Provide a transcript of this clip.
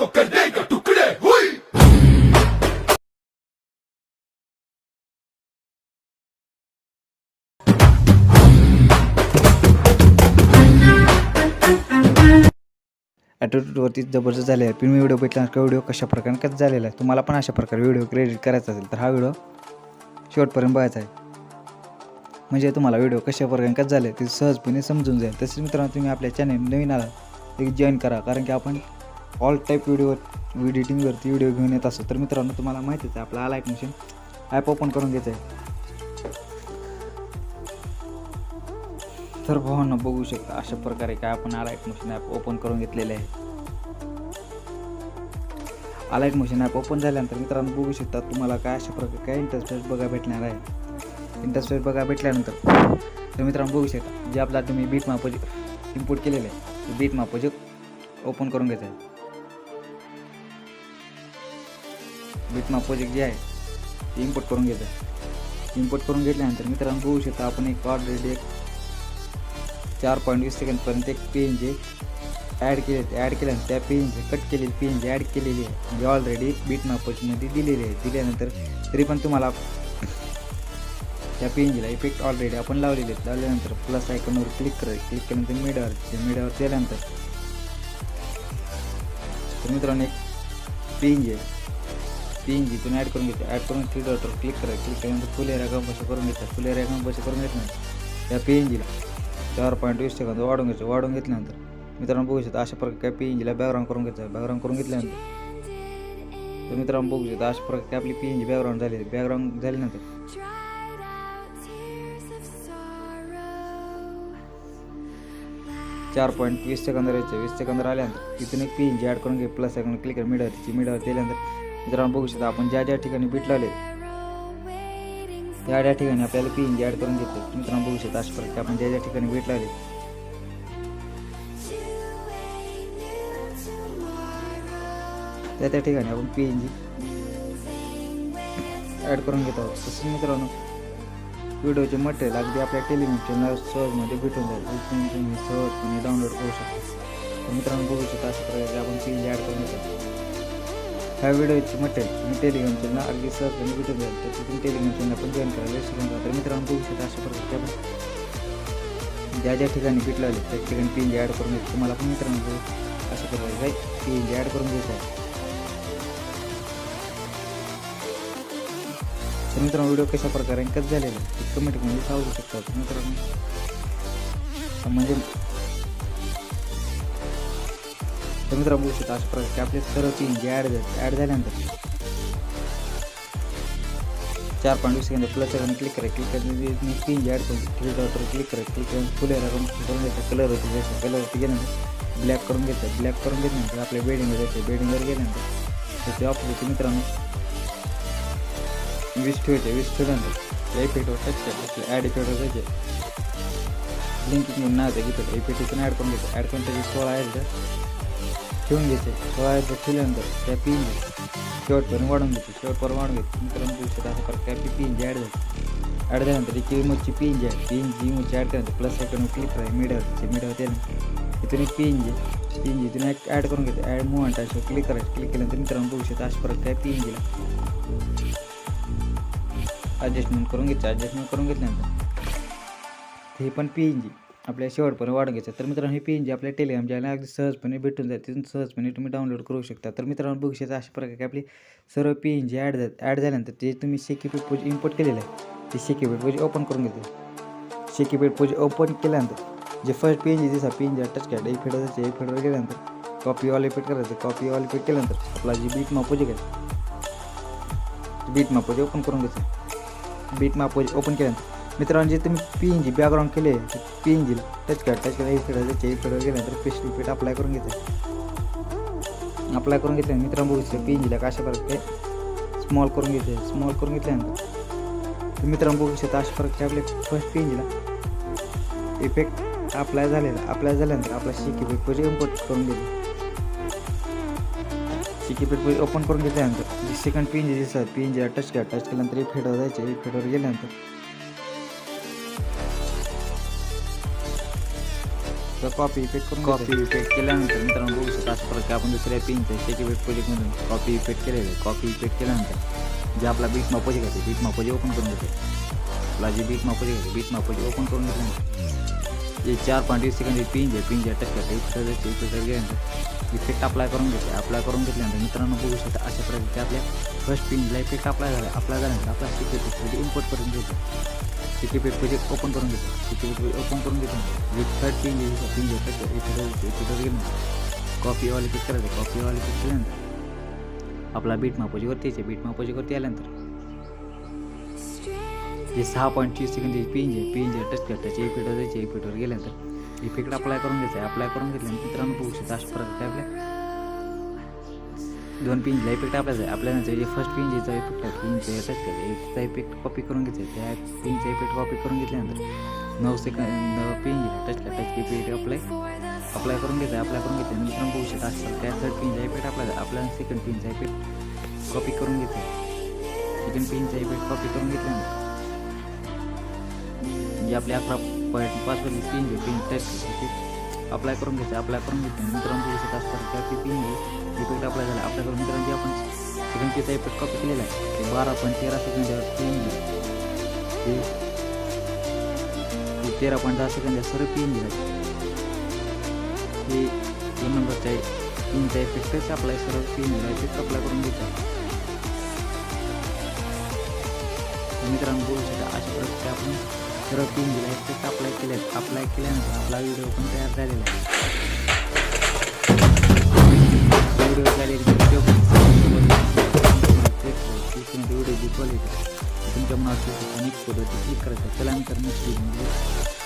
तो कर देगा टुकड़े हुई ॲटिट्यूडवरती जबरदस्त झाले आहे तुम्ही व्हिडिओ भेटला का व्हिडिओ कशा प्रकारे कसं झालेला आहे? तुम्हाला पण अशा प्रकारे व्हिडिओ क्रेडिट करायचा असेल तर हा व्हिडिओ शेवटपर्यंत बघायचा आहे. म्हणजे तुम्हाला व्हिडिओ कशा प्रकारे कसं झाले ते सहजपणे समजून जाईल. तसेच मित्रांनो तुम्ही आपल्या चॅनल नवीन आला एक जॉईन करा. कारण की आपण ऑल टाईप व्हिडिओवर एडिटिंगवरती व्हिडिओ घेऊन येत असतो. तर मित्रांनो तुम्हाला माहितीच आहे आपला आलायक मशीन ॲप ओपन करून घ्यायचं आहे तर भावांना बघू शकता अशा प्रकारे काय आपण आलायक मशीन ॲप ओपन करून घेतलेले आहे. अलाईट मशीन ॲप ओपन झाल्यानंतर मित्रांनो बघू शकता तुम्हाला काय अशा प्रकारे काय इंटरफेस बघा भेटणार आहे. इंटरफेस बघा भेटल्यानंतर तर मित्रांनो बघू शकता जे आपला तुम्ही बीट मापोजिट इम्पोर्ट केलेलं आहे ते बीट माप ओपन करून घ्यायचं आहे बीट प्रोजेक्ट जे आहे ते इम्पोर्ट करून घ्यायचं इम्पोर्ट करून घेतल्यानंतर मित्रांनो बघू शकता आपण एक ऑलरेडी एक चार पॉईंट वीस सेकंडपर्यंत एक पी जे ॲड केले ॲड केल्यानंतर त्या पेनचे कट केलेली पी जे ॲड केलेली आहे. म्हणजे ऑलरेडी बीटमध्ये दिलेली आहे. दिल्यानंतर तरी पण तुम्हाला त्या पेनजीला इफेक्ट ऑलरेडी आपण लावलेले आहेत. लावल्यानंतर प्लस आयकॉनवर क्लिक करायचं क्लिक केल्यानंतर मिडावर मिडावर केल्यानंतर तर मित्रांनो एक पेन जे पी एन जी तुम्ही ॲड करून घेते. ॲड करून थ्री डॉटवर क्लिक करा क्लिक केल्यानंतर फुल एरिया कंपशी करून घेतात फुल एरिया कंपशी करून घेतल्यानंतर या पी एन जीला चार पॉईंट वीस सेकंद वाढून घ्यायचं. वाढून घेतल्यानंतर मित्रांनो बघू शकता अशा प्रकारे पी एन जीला बॅकग्राऊंड करून घ्यायचं बॅकग्राऊंड करून घेतल्यानंतर तर मित्रांनो बघू शकता अशा प्रकारे आपली पी एन जी बॅकग्राऊंड झाली. बॅकग्राऊंड झाल्यानंतर चार पॉईंट वीस सेकंद राहायचं. वीस सेकंद आल्यानंतर तिथून एक पी एन जी ॲड करून घे. प्लस सेकंड क्लिक करा. मिडावरची मीडियावर दिल्यानंतर मित्रांनो बघू शकता आपण ज्या ज्या ठिकाणी बीट लावले त्या त्या ठिकाणी आपल्याला पी एन जी ॲड करून घेतो. मित्रांनो बघू शकता अशा प्रकारे आपण ज्या ज्या ठिकाणी बीट लावले. त्या त्या ठिकाणी आपण पी एन जी ॲड करून घेत. आहोत तसंच मित्रांनो व्हिडिओचे मटेरियल अगदी आपल्या टेलिव्हिजनच्या सहजमध्ये भेटून जाईल. इथून तुम्ही सहजपणे डाउनलोड करू शकता. तर मित्रांनो बघू शकता अशा प्रकारे आपण पी एन जी ॲड करून घेतो. ह्या व्हिडिओची मटेरियल मी टेलिग्राम चॅनल अगदी सहजपणे भेटून जाईल तर तिथून टेलिग्राम चॅनल आपण जॉईन करायला विसरून जा तर मित्रांनो बघू शकता अशा प्रकारचे आपण ज्या ज्या ठिकाणी बीट लावले त्या ठिकाणी पी एन जी ॲड करून घ्यायचं तुम्हाला पण मित्रांनो अशा प्रकारे काही पी एन जी ॲड करून घ्यायचं आहे तर मित्रांनो व्हिडिओ कशा प्रकारे कसं झालेला कमेंट ते सांगू शकता मित्रांनो म्हणजे तर मित्रांनो बघू शकता अशा प्रकारे आपले सर्व तीन जे ॲड झाले ॲड झाल्यानंतर चार पॉईंट वीस सेकंद प्लस सेकंड क्लिक करा क्लिक करून तीन जे ॲड करून क्लिक करा क्लिक करून फुले करून करून घ्यायचा कलर होती जसं कलर होती गेल्यानंतर ब्लॅक करून घेतात ब्लॅक करून घेतल्यानंतर आपल्या बेडिंगवर जायचं. बेडिंगवर गेल्यानंतर त्याचे ऑपोजिट मित्रांनो वीस ठेवायचे. वीस ठेवल्यानंतर या इफेक्टवर टच करायचं. ॲड इफेक्टवर जायचे. लिंकिंग म्हणून नाव आहे इफेक्ट इफेक्ट इथून ॲड करून घ्यायचं. ॲड करून त्याचे सोळा आहे ठेवून घ्यायचे सोळा आहे ठेवल्यानंतर त्या पिन शेवटपर्यंत वाढून घ्यायचे शेवटपर्यंत वाढून घ्यायचे मित्रांनो बघू शकता अशा प्रकारे आपली पिन जी ॲड झाली ॲड झाल्यानंतर एक इमोची पिन जी आहे पिन जी इमोची ॲड केल्यानंतर प्लस सेकंड क्लिक करायचं मीडियावरची मीडियावर त्यानंतर इथून एक पिन जी पिन जी इथून एक ॲड करून घ्यायचं ॲड मुवमेंट अशा क्लिक करायचं. क्लिक केल्यानंतर मित्रांनो बघू शकता अशा प्रकारे पिन जीला ॲडजस्टमेंट करून घ्यायचं ॲडजस्टमेंट करून घेतल्यानंतर हे पण पी एन जी आपल्या शेवटपर्यंत वाढून घ्यायचं. तर मित्रांनो हे पी एन जी आपल्या टेलिग्राम चॅनल अगदी सहजपणे भेटून जाईल तिथून सहजपणे तुम्ही डाउनलोड करू शकता. तर मित्रांनो बघू शकता अशा प्रकारे आपली सर्व P N G add add झाल्यानंतर ते तुम्ही शेकीपेट पोज इम्पोर्ट केलेलं आहे. ते शेकीपेट पोज ओपन करून घेते शेकीपेट पोज ओपन केल्यानंतर जे फर्स्ट पी एन जी दिसा पी एन जी टच केलं एक फेड जायचं एक फेडवर गेल्यानंतर कॉपी ऑल इफेक्ट करायचं. कॉपी ऑल इफेक्ट केल्यानंतर आपला जी बीट मापोजी घ्यायचं बीट मापोजी ओपन करून घ्यायचं बीट मापोजी ओपन केल्यानंतर मित्रांनो जे तुम्ही पी एन जी बॅकग्राऊंड केले पी एन जी टच करा टच करा इकडे फेड जायचं गेल्यानंतर पेस्ट इफेक्ट अप्लाय करून घ्यायचं अप्लाय करून घेतल्यानंतर मित्रांनो बघू पी एन जीला कशा प्रकारे स्मॉल करून घेते. स्मॉल करून घेतल्यानंतर मित्रांनो बघू शकता अशा प्रकारे आपले फर्स्ट पी एन जीला इफेक्ट अप्लाय झालेला अप्लाय झाल्यानंतर आपला शिकी पीठ म्हणजे इम्पोर्ट करून घेते. शिकी पेट ओपन करून घेतल्यानंतर सेकंड पी एन जी दिसतात पी एन जीला टच करा टच केल्यानंतर एक फेडवर जायचे एक फेडवर गेल्यानंतर कॉपी इफेक्ट करून कॉपी इफेक्ट केल्यानंतर मित्रांनो बघू शकता अशा प्रकारे आपण दुसऱ्या पिनच्या शेकी प्रोजेक्टमधून कॉपी इफेक्ट केलेलं आहे कॉपी इफेक्ट केल्यानंतर जे आपला बीट मापोजे घ्यायचे बीट मापोजे ओपन करून घेते आपला जे बीट मापोजे घ्यायचे बीट मापोजे ओपन करून घेतल्यानंतर जे चार पॉईंट वीस सेकंड पिन आहे पिन जे टच करते इथं इथं गेल्यानंतर इफेक्ट अप्लाय करून घेते अप्लाय करून घेतल्यानंतर मित्रांनो बघू शकता अशा प्रकारे आपल्या फर्स्ट पिनला इफेक्ट अप्लाय झाला. अप्लाय झाल्यानंतर आपला सिक्युरिटी इम्पोर्ट करून घेतो सिक्युरिटी प्रोजेक्ट ओपन करून घेतो पेज ओपन करून घेतो जे थर्ड पिन पिंज टच इथं इथं गेल्यानंतर कॉपी ऑल इफेक्ट करायचं कॉपी पिक केल्यानंतर. आपला बीट मापोजीवरती यायचे. बीट मापोजीवरती आल्यानंतर. जे सहा पॉईंट तीस सेकंड जे पिन जे पिन जे टच करतात त्याचे इफेक्टवर जायचे इफेक्टवर गेल्यानंतर. इफेक्ट अप्लाय करून घ्यायचा आहे अप्लाय करून घेतल्यानंतर मित्रांनो बघू शकता अशा प्रकारे आपल्या दोन पिनला इफेक्ट आपल्याला आहे आपल्यानंतर जे फर्स्ट पिन इफेक्ट आहे पिनचा टच त्याचा इफेक्ट कॉपी करून घ्यायचा आहे. त्या पिनचा इफेक्ट कॉपी करून घेतल्यानंतर नऊ सेकंड पिन टच करतात इफेक्ट अप्लाय अप्लाय करून घ्यायचं आहे अप्लाय करून घेतल्यानंतर मित्रांनो बघू शकता असं त्या थर्ड पिनचा इफेक्ट आपल्याला आपल्याला सेकंड पिनचा इफेक्ट कॉपी करून घेतला सेकंड पिनचा इफेक्ट कॉपी करून घेतल्यानंतर म्हणजे जे आपले अकरा पॉईंट पाचवरली पिन जे पिन टच अप्लाय करून घ्यायचं अप्लाय करून घेतल्यानंतर मित्रांनो बघू शकता असं ती पिन जे इफेक्ट अप्लाय झाला अप्लाय करून मित्रांची आपण सेकंडचा इफेक्ट कॉपी केलेला आहे. ते बारा पॉईंट तेरा सेकंड पिन जे ते तेरा पॉईंट दहा सेकंड सर्व पिन दिला हे दोन नंबरचा पिनचा इफेक्टच अप्लाय सर्व पिन दिला इफेक्ट अप्लाय करून घ्यायचा मित्रांनो बोलू शकता अशा प्रकारे आपण सर्व पिन दिला इफेक्ट अप्लाय केले अप्लाय केल्यानंतर आपला व्हिडिओ पण तयार झालेला आहे. व्हिडिओ झालेली व्हिडिओ व्हिडिओची क्वालिटी तुमच्या मनात अनेक फोटो क्लिक करायचं चला नंतर नेक्स्ट